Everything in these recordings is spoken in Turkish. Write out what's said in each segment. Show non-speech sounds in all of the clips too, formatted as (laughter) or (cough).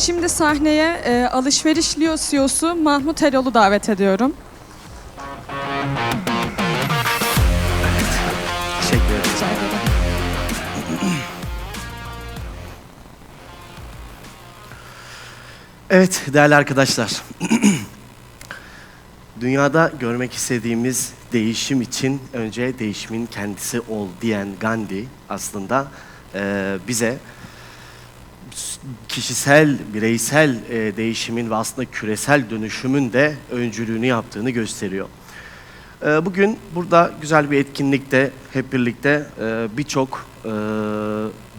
Şimdi sahneye e, alışveriş CEO'su Mahmut Erol'u davet ediyorum. Teşekkür ederim. Evet değerli arkadaşlar. (clears throat) Dünyada görmek istediğimiz değişim için önce değişimin kendisi ol diyen Gandhi aslında eee, bize kişisel, bireysel eee, değişimin ve aslında küresel dönüşümün de öncülüğünü yaptığını gösteriyor. Ee, Bugün burada güzel bir etkinlikte hep birlikte e, birçok e,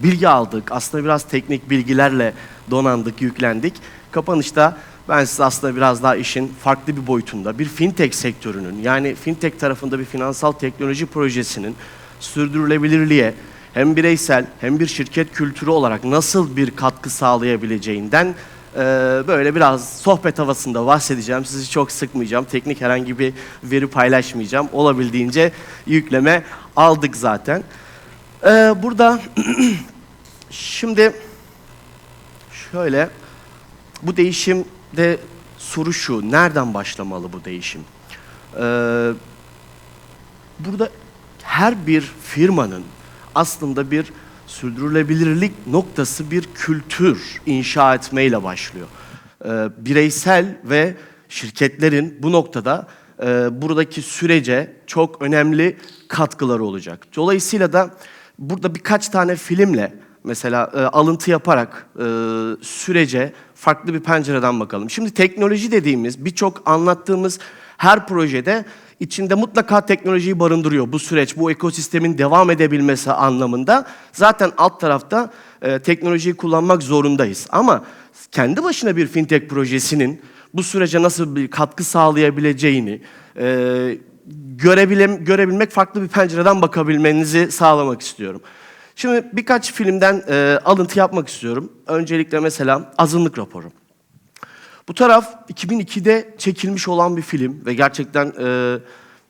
bilgi aldık. Aslında biraz teknik bilgilerle donandık, yüklendik. Kapanışta ben size aslında biraz daha işin farklı bir boyutunda bir fintech sektörünün yani fintech tarafında bir finansal teknoloji projesinin sürdürülebilirliğe hem bireysel hem bir şirket kültürü olarak nasıl bir katkı sağlayabileceğinden ee, böyle biraz sohbet havasında bahsedeceğim. Sizi çok sıkmayacağım. Teknik herhangi bir veri paylaşmayacağım. Olabildiğince yükleme aldık zaten. Ee, burada (clears throat) şimdi şöyle bu değişimde soru şu. Nereden başlamalı bu değişim? Ee, burada her bir firmanın aslında bir sürdürülebilirlik noktası bir kültür inşa etmeyle başlıyor. Ee, bireysel ve şirketlerin bu noktada e, buradaki sürece çok önemli katkıları olacak. Dolayısıyla da burada birkaç tane filmle mesela e, alıntı yaparak e, sürece farklı bir pencereden bakalım. Şimdi teknoloji dediğimiz birçok anlattığımız her projede içinde mutlaka teknolojiyi barındırıyor. Bu süreç, bu ekosistemin devam edebilmesi anlamında zaten alt tarafta e, teknolojiyi kullanmak zorundayız. Ama kendi başına bir fintech projesinin bu sürece nasıl bir katkı sağlayabileceğini e, görebilem, görebilmek, farklı bir pencereden bakabilmenizi sağlamak istiyorum. Şimdi birkaç filmden e, alıntı yapmak istiyorum. Öncelikle mesela Azınlık Raporu. Bu taraf 2002'de çekilmiş olan bir film ve gerçekten e,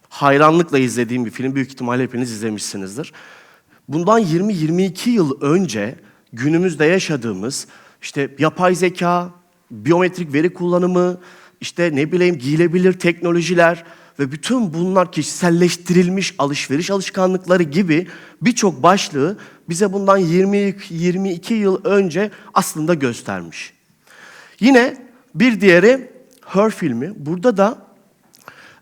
hayranlıkla izlediğim bir film. Büyük ihtimalle hepiniz izlemişsinizdir. Bundan 20-22 yıl önce günümüzde yaşadığımız işte yapay zeka, biyometrik veri kullanımı, işte ne bileyim giyilebilir teknolojiler ve bütün bunlar kişiselleştirilmiş alışveriş alışkanlıkları gibi birçok başlığı bize bundan 20-22 yıl önce aslında göstermiş. Yine bir diğeri Her filmi. Burada da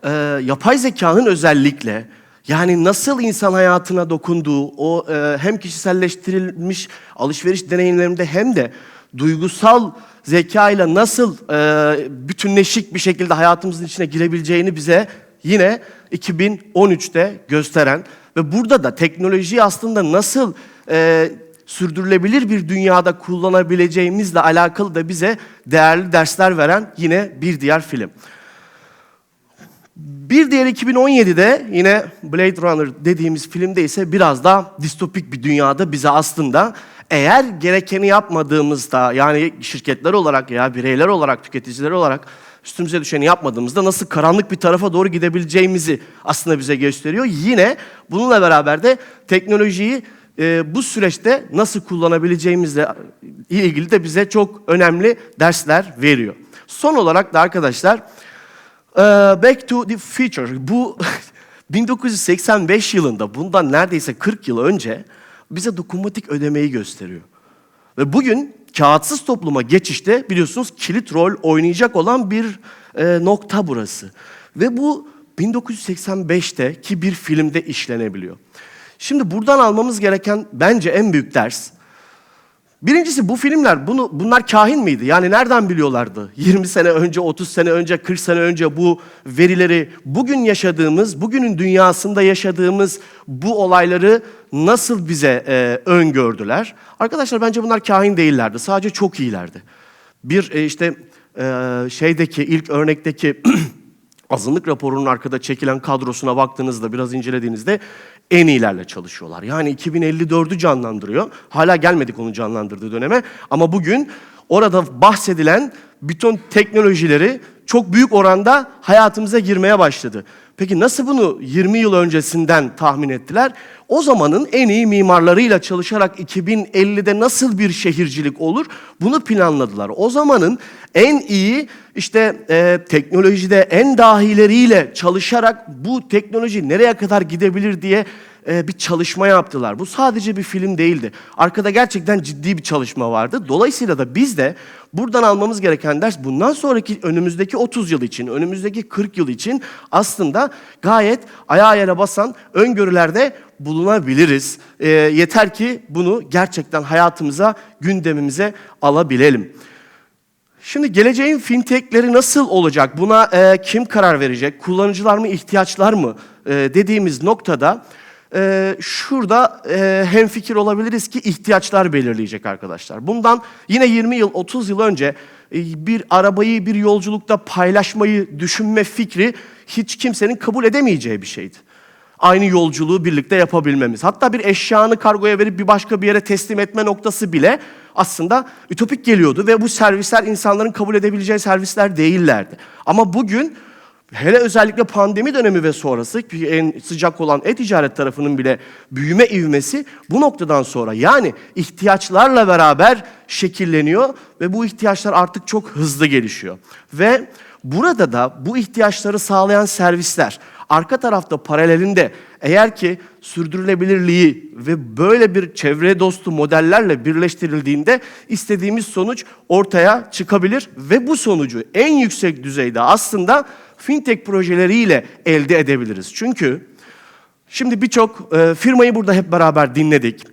e, yapay zekanın özellikle yani nasıl insan hayatına dokunduğu o e, hem kişiselleştirilmiş alışveriş deneyimlerinde hem de duygusal zekayla nasıl e, bütünleşik bir şekilde hayatımızın içine girebileceğini bize yine 2013'te gösteren ve burada da teknolojiyi aslında nasıl e, sürdürülebilir bir dünyada kullanabileceğimizle alakalı da bize değerli dersler veren yine bir diğer film. Bir diğer 2017'de yine Blade Runner dediğimiz filmde ise biraz daha distopik bir dünyada bize aslında eğer gerekeni yapmadığımızda yani şirketler olarak ya bireyler olarak, tüketiciler olarak üstümüze düşeni yapmadığımızda nasıl karanlık bir tarafa doğru gidebileceğimizi aslında bize gösteriyor. Yine bununla beraber de teknolojiyi e, bu süreçte nasıl kullanabileceğimizle ilgili de bize çok önemli dersler veriyor. Son olarak da arkadaşlar ee, Back to the Future. Bu (laughs) 1985 yılında bundan neredeyse 40 yıl önce bize dokunmatik ödemeyi gösteriyor. Ve bugün kağıtsız topluma geçişte biliyorsunuz kilit rol oynayacak olan bir e, nokta burası. Ve bu 1985'te ki bir filmde işlenebiliyor. Şimdi buradan almamız gereken bence en büyük ders Birincisi bu filmler bunu bunlar kahin miydi? Yani nereden biliyorlardı? (laughs) 20 sene önce, 30 sene önce, 40 sene önce bu verileri bugün yaşadığımız, bugünün dünyasında yaşadığımız bu olayları nasıl bize e, öngördüler? Arkadaşlar bence bunlar kahin değillerdi. Sadece çok iyilerdi. Bir e, işte e, şeydeki ilk örnekteki (clears throat) azınlık raporunun arkada çekilen kadrosuna baktığınızda, biraz incelediğinizde en iyilerle çalışıyorlar. Yani 2054'ü canlandırıyor. Hala gelmedik onun canlandırdığı döneme. Ama bugün orada bahsedilen bütün teknolojileri çok büyük oranda hayatımıza girmeye başladı. Peki nasıl bunu 20 yıl öncesinden tahmin ettiler? O zamanın en iyi mimarlarıyla çalışarak 2050'de nasıl bir şehircilik olur? Bunu planladılar. O zamanın en iyi işte e, teknolojide en dahileriyle çalışarak bu teknoloji nereye kadar gidebilir diye e, bir çalışma yaptılar. Bu sadece bir film değildi. Arkada gerçekten ciddi bir çalışma vardı. Dolayısıyla da biz de buradan almamız gereken ders bundan sonraki önümüzdeki 30 yıl için, önümüzdeki 40 yıl için aslında gayet ayağa yere basan öngörülerde bulunabiliriz. E, yeter ki bunu gerçekten hayatımıza, gündemimize alabilelim. Şimdi geleceğin fintechleri nasıl olacak? Buna e, kim karar verecek? Kullanıcılar mı, ihtiyaçlar mı? E, dediğimiz noktada e, şurada e, hemfikir olabiliriz ki ihtiyaçlar belirleyecek arkadaşlar. Bundan yine 20 yıl, 30 yıl önce e, bir arabayı bir yolculukta paylaşmayı düşünme fikri hiç kimsenin kabul edemeyeceği bir şeydi aynı yolculuğu birlikte yapabilmemiz. Hatta bir eşyanı kargoya verip bir başka bir yere teslim etme noktası bile aslında ütopik geliyordu ve bu servisler insanların kabul edebileceği servisler değillerdi. Ama bugün hele özellikle pandemi dönemi ve sonrası en sıcak olan e-ticaret tarafının bile büyüme ivmesi bu noktadan sonra yani ihtiyaçlarla beraber şekilleniyor ve bu ihtiyaçlar artık çok hızlı gelişiyor. Ve burada da bu ihtiyaçları sağlayan servisler arka tarafta paralelinde eğer ki sürdürülebilirliği ve böyle bir çevre dostu modellerle birleştirildiğinde istediğimiz sonuç ortaya çıkabilir ve bu sonucu en yüksek düzeyde aslında fintech projeleriyle elde edebiliriz. Çünkü şimdi birçok e, firmayı burada hep beraber dinledik.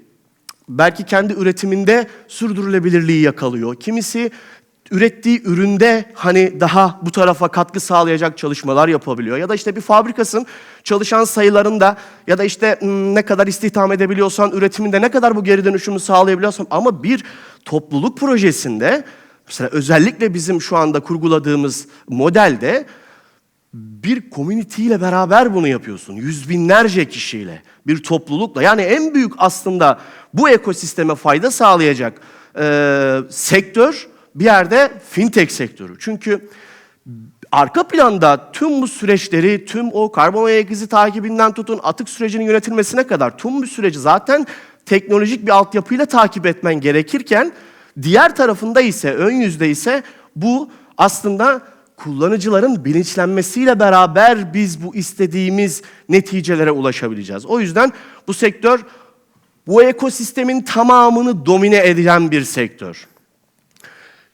Belki kendi üretiminde sürdürülebilirliği yakalıyor. Kimisi ürettiği üründe hani daha bu tarafa katkı sağlayacak çalışmalar yapabiliyor. Ya da işte bir fabrikasın çalışan sayılarında ya da işte ne kadar istihdam edebiliyorsan üretiminde ne kadar bu geri dönüşümü sağlayabiliyorsan ama bir topluluk projesinde mesela özellikle bizim şu anda kurguladığımız modelde bir community ile beraber bunu yapıyorsun. Yüz binlerce kişiyle, bir toplulukla. Yani en büyük aslında bu ekosisteme fayda sağlayacak e, sektör bir yerde fintech sektörü. Çünkü arka planda tüm bu süreçleri, tüm o karbon ayak izi takibinden tutun atık sürecinin yönetilmesine kadar tüm bu süreci zaten teknolojik bir altyapıyla takip etmen gerekirken diğer tarafında ise, ön yüzde ise bu aslında kullanıcıların bilinçlenmesiyle beraber biz bu istediğimiz neticelere ulaşabileceğiz. O yüzden bu sektör bu ekosistemin tamamını domine edilen bir sektör.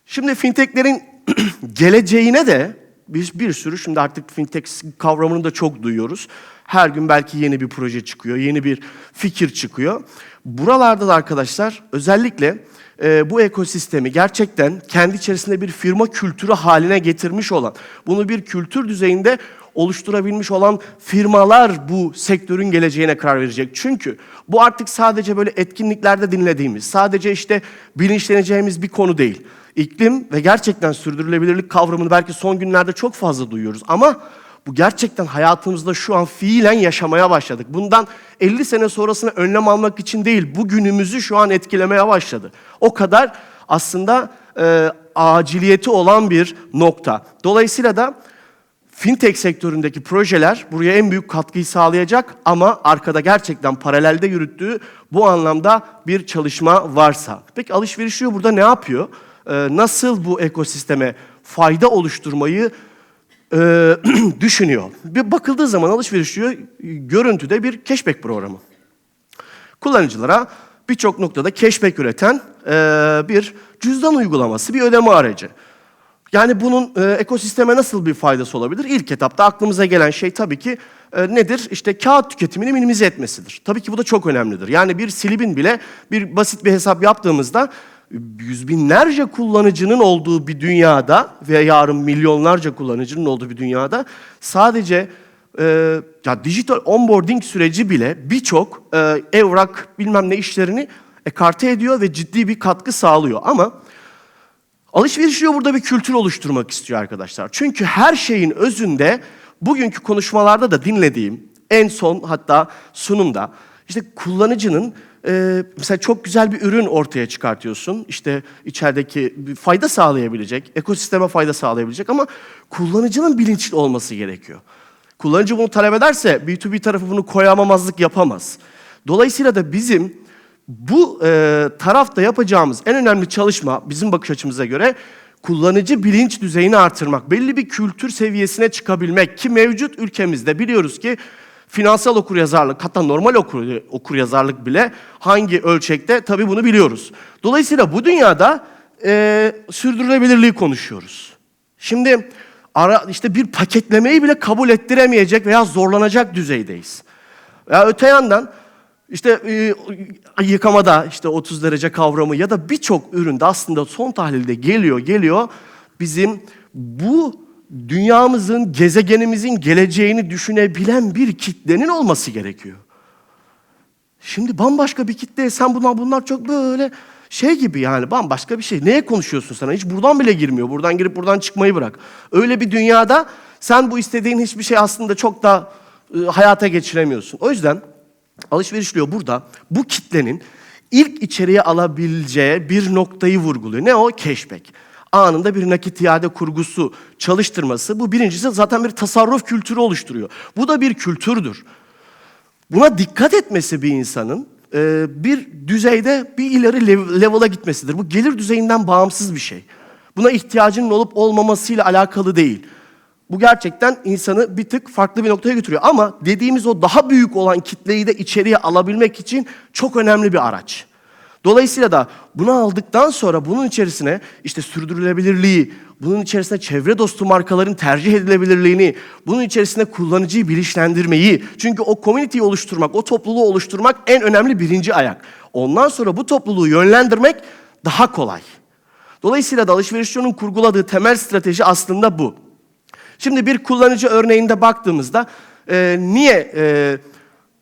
Şimdi fintechlerin (clears throat) geleceğine de biz bir sürü şimdi artık fintech kavramını da çok duyuyoruz. Her gün belki yeni bir proje çıkıyor, yeni bir fikir çıkıyor. Buralarda da arkadaşlar özellikle e, bu ekosistemi gerçekten kendi içerisinde bir firma kültürü haline getirmiş olan, bunu bir kültür düzeyinde oluşturabilmiş olan firmalar bu sektörün geleceğine karar verecek. Çünkü bu artık sadece böyle etkinliklerde dinlediğimiz, sadece işte bilinçleneceğimiz bir konu değil. İklim ve gerçekten sürdürülebilirlik kavramını belki son günlerde çok fazla duyuyoruz ama bu gerçekten hayatımızda şu an fiilen yaşamaya başladık. Bundan 50 sene sonrasına önlem almak için değil, bugünümüzü şu an etkilemeye başladı. O kadar aslında e, aciliyeti olan bir nokta. Dolayısıyla da fintech sektöründeki projeler buraya en büyük katkıyı sağlayacak ama arkada gerçekten paralelde yürüttüğü bu anlamda bir çalışma varsa. Peki alışverişiyor burada ne yapıyor? Ee, nasıl bu ekosisteme fayda oluşturmayı e, (clears throat) düşünüyor? Bir bakıldığı zaman alışverişiyor görüntüde bir cashback programı. Kullanıcılara birçok noktada cashback üreten e, bir cüzdan uygulaması, bir ödeme aracı. Yani bunun e, ekosisteme nasıl bir faydası olabilir? İlk etapta aklımıza gelen şey tabii ki nedir? İşte kağıt tüketimini minimize etmesidir. Tabii ki bu da çok önemlidir. Yani bir silibin bile bir basit bir hesap yaptığımızda yüz binlerce kullanıcının olduğu bir dünyada ve yarın milyonlarca kullanıcının olduğu bir dünyada sadece e, ya dijital onboarding süreci bile birçok e, evrak bilmem ne işlerini ekarte ediyor ve ciddi bir katkı sağlıyor. Ama Alışveriş diyor burada bir kültür oluşturmak istiyor arkadaşlar. Çünkü her şeyin özünde bugünkü konuşmalarda da dinlediğim en son hatta sunumda işte kullanıcının e, mesela çok güzel bir ürün ortaya çıkartıyorsun. İşte içerideki fayda sağlayabilecek, ekosisteme fayda sağlayabilecek ama kullanıcının bilinçli olması gerekiyor. Kullanıcı bunu talep ederse B2B tarafı bunu koyamamazlık yapamaz. Dolayısıyla da bizim bu e, tarafta yapacağımız en önemli çalışma bizim bakış açımıza göre kullanıcı bilinç düzeyini artırmak, belli bir kültür seviyesine çıkabilmek ki mevcut ülkemizde biliyoruz ki finansal okuryazarlık hatta normal okur, okuryazarlık bile hangi ölçekte tabii bunu biliyoruz. Dolayısıyla bu dünyada e, sürdürülebilirliği konuşuyoruz. Şimdi ara, işte bir paketlemeyi bile kabul ettiremeyecek veya zorlanacak düzeydeyiz. Ya öte yandan işte e, yıkamada işte 30 derece kavramı ya da birçok üründe aslında son tahlilde geliyor geliyor bizim bu dünyamızın, gezegenimizin geleceğini düşünebilen bir kitlenin olması gerekiyor. Şimdi bambaşka bir kitle, sen bunlar bunlar çok böyle şey gibi yani bambaşka bir şey. Neye konuşuyorsun sana? Hiç buradan bile girmiyor. Buradan girip buradan çıkmayı bırak. Öyle bir dünyada sen bu istediğin hiçbir şey aslında çok da e, hayata geçiremiyorsun. O yüzden alışverişliyor burada bu kitlenin ilk içeriye alabileceği bir noktayı vurguluyor. Ne o? Cashback. Anında bir nakit iade kurgusu çalıştırması. Bu birincisi zaten bir tasarruf kültürü oluşturuyor. Bu da bir kültürdür. Buna dikkat etmesi bir insanın e, bir düzeyde bir ileri lev- level'a gitmesidir. Bu gelir düzeyinden bağımsız bir şey. Buna ihtiyacının olup olmamasıyla alakalı değil. Bu gerçekten insanı bir tık farklı bir noktaya götürüyor. Ama dediğimiz o daha büyük olan kitleyi de içeriye alabilmek için çok önemli bir araç. Dolayısıyla da bunu aldıktan sonra bunun içerisine işte sürdürülebilirliği, bunun içerisine çevre dostu markaların tercih edilebilirliğini, bunun içerisine kullanıcıyı bilinçlendirmeyi, çünkü o community'yi oluşturmak, o topluluğu oluşturmak en önemli birinci ayak. Ondan sonra bu topluluğu yönlendirmek daha kolay. Dolayısıyla da alışverişçinin kurguladığı temel strateji aslında bu. Şimdi bir kullanıcı örneğinde baktığımızda e, niye e,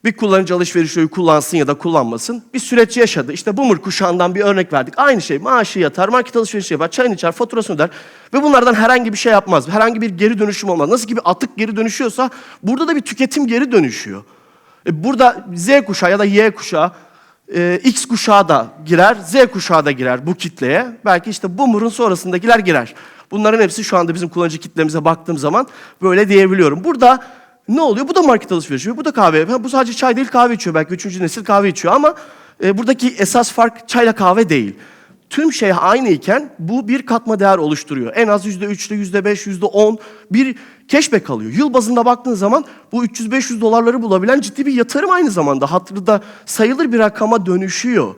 bir kullanıcı alışveriş yolu kullansın ya da kullanmasın bir süreç yaşadı. İşte boomer kuşağından bir örnek verdik. Aynı şey maaşı yatar, market alışverişi yapar, çayını içer, faturasını öder ve bunlardan herhangi bir şey yapmaz. Herhangi bir geri dönüşüm olmaz. Nasıl ki bir atık geri dönüşüyorsa burada da bir tüketim geri dönüşüyor. E, burada Z kuşağı ya da Y kuşağı e, X kuşağı da girer, Z kuşağı da girer bu kitleye. Belki işte boomer'ın sonrasındakiler girer. Bunların hepsi şu anda bizim kullanıcı kitlemize baktığım zaman böyle diyebiliyorum. Burada ne oluyor? Bu da market alışverişi, bu da kahve yapıyor. Bu sadece çay değil kahve içiyor belki. Üçüncü nesil kahve içiyor ama e, buradaki esas fark çayla kahve değil. Tüm şey aynı iken bu bir katma değer oluşturuyor. En az yüzde üçte, yüzde beş, yüzde on bir cashback alıyor. Yıl bazında baktığın zaman bu 300-500 dolarları bulabilen ciddi bir yatırım aynı zamanda. Hatırda sayılır bir rakama dönüşüyor.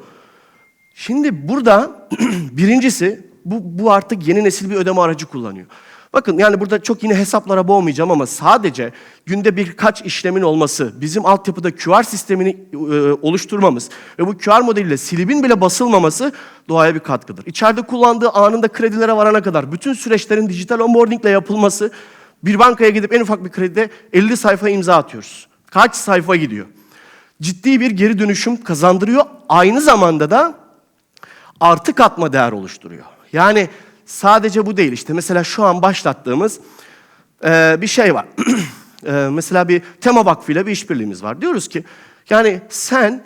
Şimdi burada (clears throat) birincisi bu, bu artık yeni nesil bir ödeme aracı kullanıyor. Bakın yani burada çok yine hesaplara boğmayacağım ama sadece günde birkaç işlemin olması, bizim altyapıda QR sistemini e, oluşturmamız ve bu QR modeliyle silibin bile basılmaması doğaya bir katkıdır. İçeride kullandığı anında kredilere varana kadar bütün süreçlerin dijital onboarding ile yapılması, bir bankaya gidip en ufak bir kredide 50 sayfa imza atıyoruz. Kaç sayfa gidiyor? Ciddi bir geri dönüşüm kazandırıyor. Aynı zamanda da artı katma değer oluşturuyor. Yani sadece bu değil işte mesela şu an başlattığımız e, bir şey var. (clears throat) E, mesela bir tema vakfıyla bir işbirliğimiz var. Diyoruz ki yani sen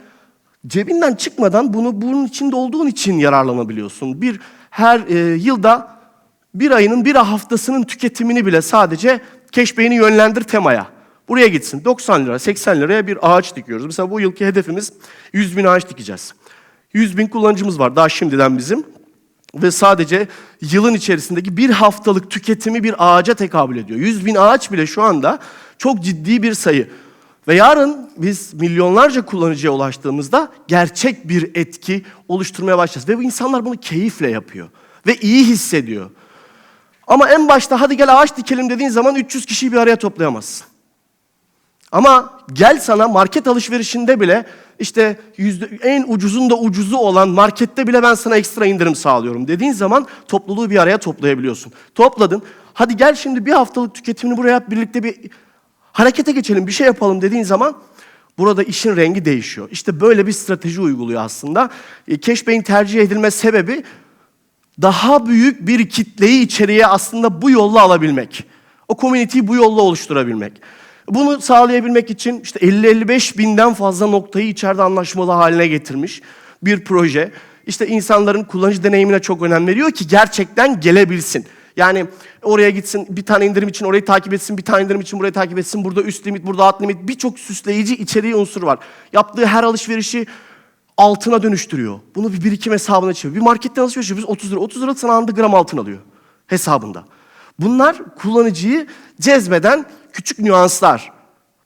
cebinden çıkmadan bunu bunun içinde olduğun için yararlanabiliyorsun. Bir her e, yılda bir ayının bir haftasının tüketimini bile sadece keşbeyini yönlendir temaya. Buraya gitsin. 90 lira, 80 liraya bir ağaç dikiyoruz. Mesela bu yılki hedefimiz 100 bin ağaç dikeceğiz. 100 bin kullanıcımız var daha şimdiden bizim. Ve sadece yılın içerisindeki bir haftalık tüketimi bir ağaca tekabül ediyor. 100 bin ağaç bile şu anda çok ciddi bir sayı. Ve yarın biz milyonlarca kullanıcıya ulaştığımızda gerçek bir etki oluşturmaya başlayacağız. Ve bu insanlar bunu keyifle yapıyor. Ve iyi hissediyor. Ama en başta hadi gel ağaç dikelim dediğin zaman 300 kişiyi bir araya toplayamazsın. Ama gel sana market alışverişinde bile işte yüzde, en ucuzun da ucuzu olan markette bile ben sana ekstra indirim sağlıyorum dediğin zaman topluluğu bir araya toplayabiliyorsun. Topladın. Hadi gel şimdi bir haftalık tüketimini buraya birlikte bir harekete geçelim bir şey yapalım dediğin zaman burada işin rengi değişiyor. İşte böyle bir strateji uyguluyor aslında. E, Cashback'in tercih edilme sebebi daha büyük bir kitleyi içeriye aslında bu yolla alabilmek. O community'yi bu yolla oluşturabilmek. Bunu sağlayabilmek için işte 50-55 binden fazla noktayı içeride anlaşmalı haline getirmiş bir proje. İşte insanların kullanıcı deneyimine çok önem veriyor ki gerçekten gelebilsin. Yani oraya gitsin, bir tane indirim için orayı takip etsin, bir tane indirim için burayı takip etsin. Burada üst limit, burada alt limit. Birçok süsleyici içeriği unsur var. Yaptığı her alışverişi altına dönüştürüyor. Bunu bir birikim hesabına çeviriyor. Bir marketten alışveriş yapıyoruz 30 lira. 30 lira sana anında gram altın alıyor hesabında. Bunlar kullanıcıyı cezbeden küçük nüanslar.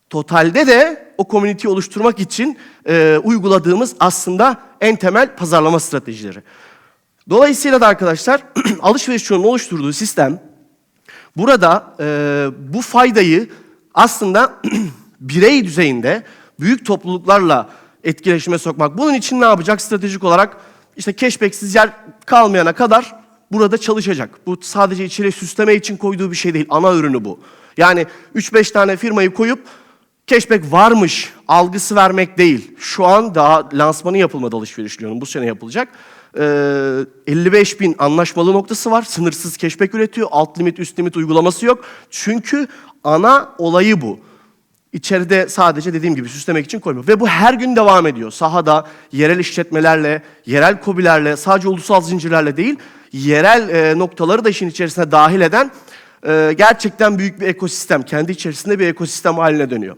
Totalde de o komüniteyi oluşturmak için e, uyguladığımız aslında en temel pazarlama stratejileri. Dolayısıyla da arkadaşlar (clears throat) alışveriş çoğunun oluşturduğu sistem burada e, bu faydayı aslında (clears throat) birey düzeyinde büyük topluluklarla etkileşime sokmak. Bunun için ne yapacak stratejik olarak? İşte cashback'siz yer kalmayana kadar burada çalışacak. Bu sadece içeriye süsleme için koyduğu bir şey değil. Ana ürünü bu. Yani 3-5 tane firmayı koyup cashback varmış algısı vermek değil. Şu an daha lansmanı yapılmadı alışveriş diyorum. Bu sene yapılacak. Ee, 55 bin anlaşmalı noktası var. Sınırsız cashback üretiyor. Alt limit, üst limit uygulaması yok. Çünkü ana olayı bu. İçeride sadece dediğim gibi süslemek için koymuyor. Ve bu her gün devam ediyor. Sahada yerel işletmelerle, yerel kobilerle, sadece ulusal zincirlerle değil, yerel e, noktaları da işin içerisine dahil eden e, gerçekten büyük bir ekosistem. Kendi içerisinde bir ekosistem haline dönüyor.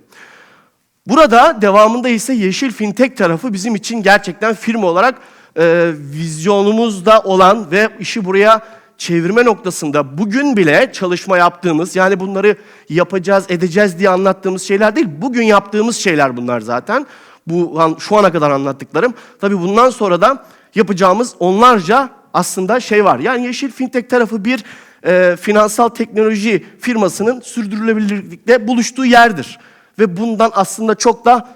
Burada devamında ise Yeşil Fintech tarafı bizim için gerçekten firma olarak e, vizyonumuzda olan ve işi buraya çevirme noktasında bugün bile çalışma yaptığımız yani bunları yapacağız edeceğiz diye anlattığımız şeyler değil. Bugün yaptığımız şeyler bunlar zaten. Bu şu ana kadar anlattıklarım. Tabii bundan sonra da yapacağımız onlarca aslında şey var. Yani Yeşil Fintech tarafı bir e, finansal teknoloji firmasının sürdürülebilirlikte buluştuğu yerdir. Ve bundan aslında çok da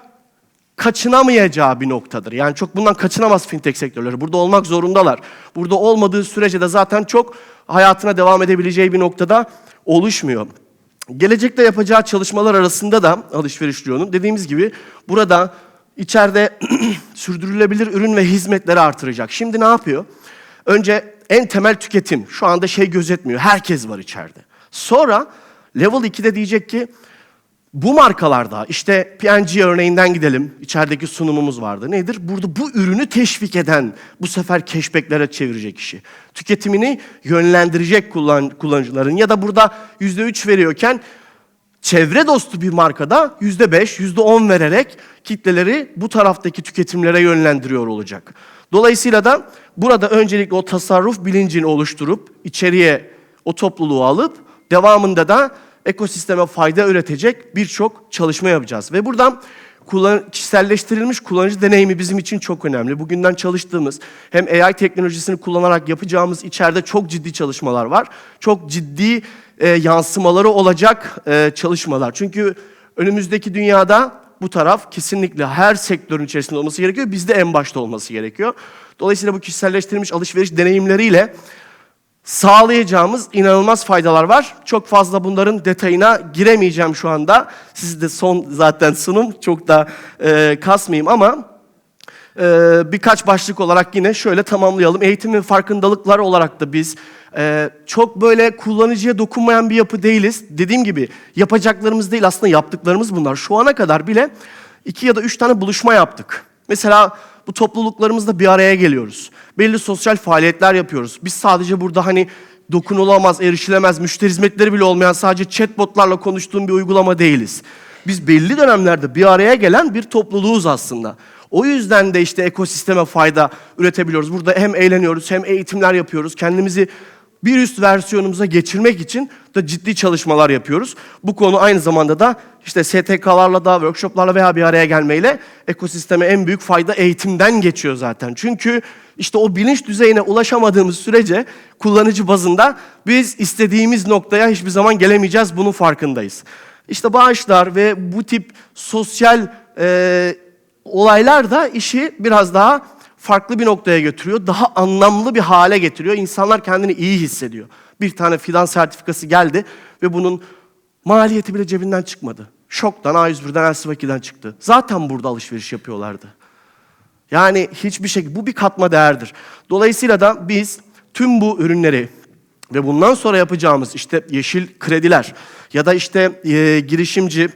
kaçınamayacağı bir noktadır. Yani çok bundan kaçınamaz fintech sektörleri. Burada olmak zorundalar. Burada olmadığı sürece de zaten çok hayatına devam edebileceği bir noktada oluşmuyor. Gelecekte yapacağı çalışmalar arasında da alışveriş Rio'nun dediğimiz gibi burada içeride (clears throat) sürdürülebilir ürün ve hizmetleri artıracak. Şimdi ne yapıyor? Önce en temel tüketim. Şu anda şey gözetmiyor. Herkes var içeride. Sonra level 2'de diyecek ki bu markalarda işte P&G örneğinden gidelim. İçerideki sunumumuz vardı. Nedir? Burada bu ürünü teşvik eden bu sefer cashbacklere çevirecek işi. Tüketimini yönlendirecek kullan, kullanıcıların ya da burada yüzde üç veriyorken çevre dostu bir markada yüzde beş, yüzde on vererek kitleleri bu taraftaki tüketimlere yönlendiriyor olacak. Dolayısıyla da burada öncelikle o tasarruf bilincini oluşturup içeriye o topluluğu alıp devamında da ekosisteme fayda üretecek birçok çalışma yapacağız. Ve buradan kullan- kişiselleştirilmiş kullanıcı deneyimi bizim için çok önemli. Bugünden çalıştığımız hem AI teknolojisini kullanarak yapacağımız içeride çok ciddi çalışmalar var. Çok ciddi e, yansımaları olacak e, çalışmalar. Çünkü önümüzdeki dünyada bu taraf kesinlikle her sektörün içerisinde olması gerekiyor. Bizde en başta olması gerekiyor. Dolayısıyla bu kişiselleştirilmiş alışveriş deneyimleriyle sağlayacağımız inanılmaz faydalar var. Çok fazla bunların detayına giremeyeceğim şu anda. Siz de son zaten sunum çok da e, kasmayayım ama e, birkaç başlık olarak yine şöyle tamamlayalım. Eğitim ve farkındalıklar olarak da biz e, çok böyle kullanıcıya dokunmayan bir yapı değiliz. Dediğim gibi yapacaklarımız değil aslında yaptıklarımız bunlar. Şu ana kadar bile iki ya da üç tane buluşma yaptık. Mesela bu topluluklarımızda bir araya geliyoruz. Belli sosyal faaliyetler yapıyoruz. Biz sadece burada hani dokunulamaz, erişilemez, müşteri hizmetleri bile olmayan sadece chatbotlarla konuştuğum bir uygulama değiliz. Biz belli dönemlerde bir araya gelen bir topluluğuz aslında. O yüzden de işte ekosisteme fayda üretebiliyoruz. Burada hem eğleniyoruz hem eğitimler yapıyoruz. Kendimizi bir üst versiyonumuza geçirmek için de ciddi çalışmalar yapıyoruz. Bu konu aynı zamanda da işte STK'larla da, workshoplarla veya bir araya gelmeyle ekosisteme en büyük fayda eğitimden geçiyor zaten. Çünkü işte o bilinç düzeyine ulaşamadığımız sürece kullanıcı bazında biz istediğimiz noktaya hiçbir zaman gelemeyeceğiz. Bunun farkındayız. İşte bağışlar ve bu tip sosyal e, olaylar da işi biraz daha farklı bir noktaya götürüyor. Daha anlamlı bir hale getiriyor. İnsanlar kendini iyi hissediyor. Bir tane fidan sertifikası geldi ve bunun maliyeti bile cebinden çıkmadı. Şoktan, A101'den, Elsivaki'den çıktı. Zaten burada alışveriş yapıyorlardı. Yani hiçbir şey, bu bir katma değerdir. Dolayısıyla da biz tüm bu ürünleri ve bundan sonra yapacağımız işte yeşil krediler ya da işte e, girişimci,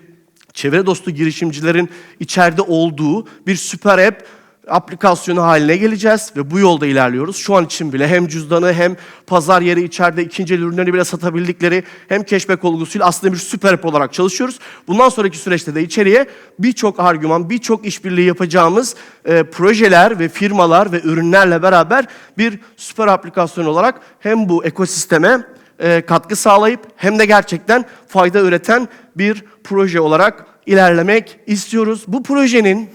çevre dostu girişimcilerin içeride olduğu bir süper app aplikasyonu haline geleceğiz ve bu yolda ilerliyoruz. Şu an için bile hem cüzdanı hem pazar yeri içeride ikinci el ürünleri bile satabildikleri hem cashback olgusuyla aslında bir süper app olarak çalışıyoruz. Bundan sonraki süreçte de içeriye birçok argüman, birçok işbirliği yapacağımız e, projeler ve firmalar ve ürünlerle beraber bir süper aplikasyon olarak hem bu ekosisteme e, katkı sağlayıp hem de gerçekten fayda üreten bir proje olarak ilerlemek istiyoruz. Bu projenin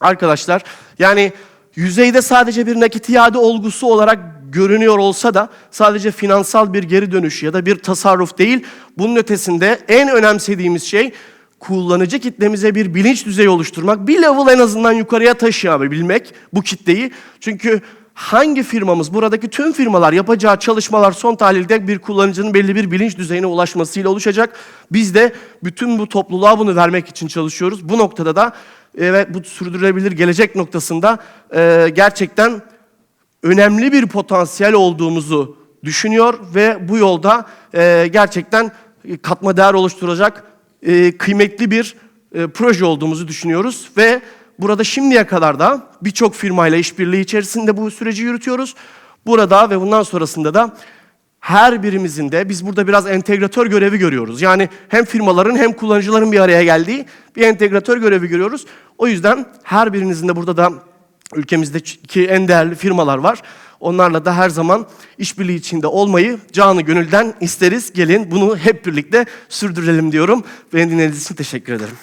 arkadaşlar yani yüzeyde sadece bir nakit iade olgusu olarak görünüyor olsa da sadece finansal bir geri dönüş ya da bir tasarruf değil. Bunun ötesinde en önemsediğimiz şey kullanıcı kitlemize bir bilinç düzeyi oluşturmak. Bir level en azından yukarıya taşıyabilmek bu kitleyi. Çünkü hangi firmamız, buradaki tüm firmalar yapacağı çalışmalar son tahlilde bir kullanıcının belli bir bilinç düzeyine ulaşmasıyla oluşacak. Biz de bütün bu topluluğa bunu vermek için çalışıyoruz. Bu noktada da ve bu sürdürülebilir gelecek noktasında e, gerçekten önemli bir potansiyel olduğumuzu düşünüyor ve bu yolda e, gerçekten katma değer oluşturacak e, kıymetli bir e, proje olduğumuzu düşünüyoruz ve burada şimdiye kadar da birçok firmayla işbirliği içerisinde bu süreci yürütüyoruz. Burada ve bundan sonrasında da her birimizin de biz burada biraz entegratör görevi görüyoruz. Yani hem firmaların hem kullanıcıların bir araya geldiği bir entegratör görevi görüyoruz. O yüzden her birinizin de burada da ülkemizdeki en değerli firmalar var. Onlarla da her zaman işbirliği içinde olmayı canı gönülden isteriz. Gelin bunu hep birlikte sürdürelim diyorum. Beni dinlediğiniz için teşekkür ederim.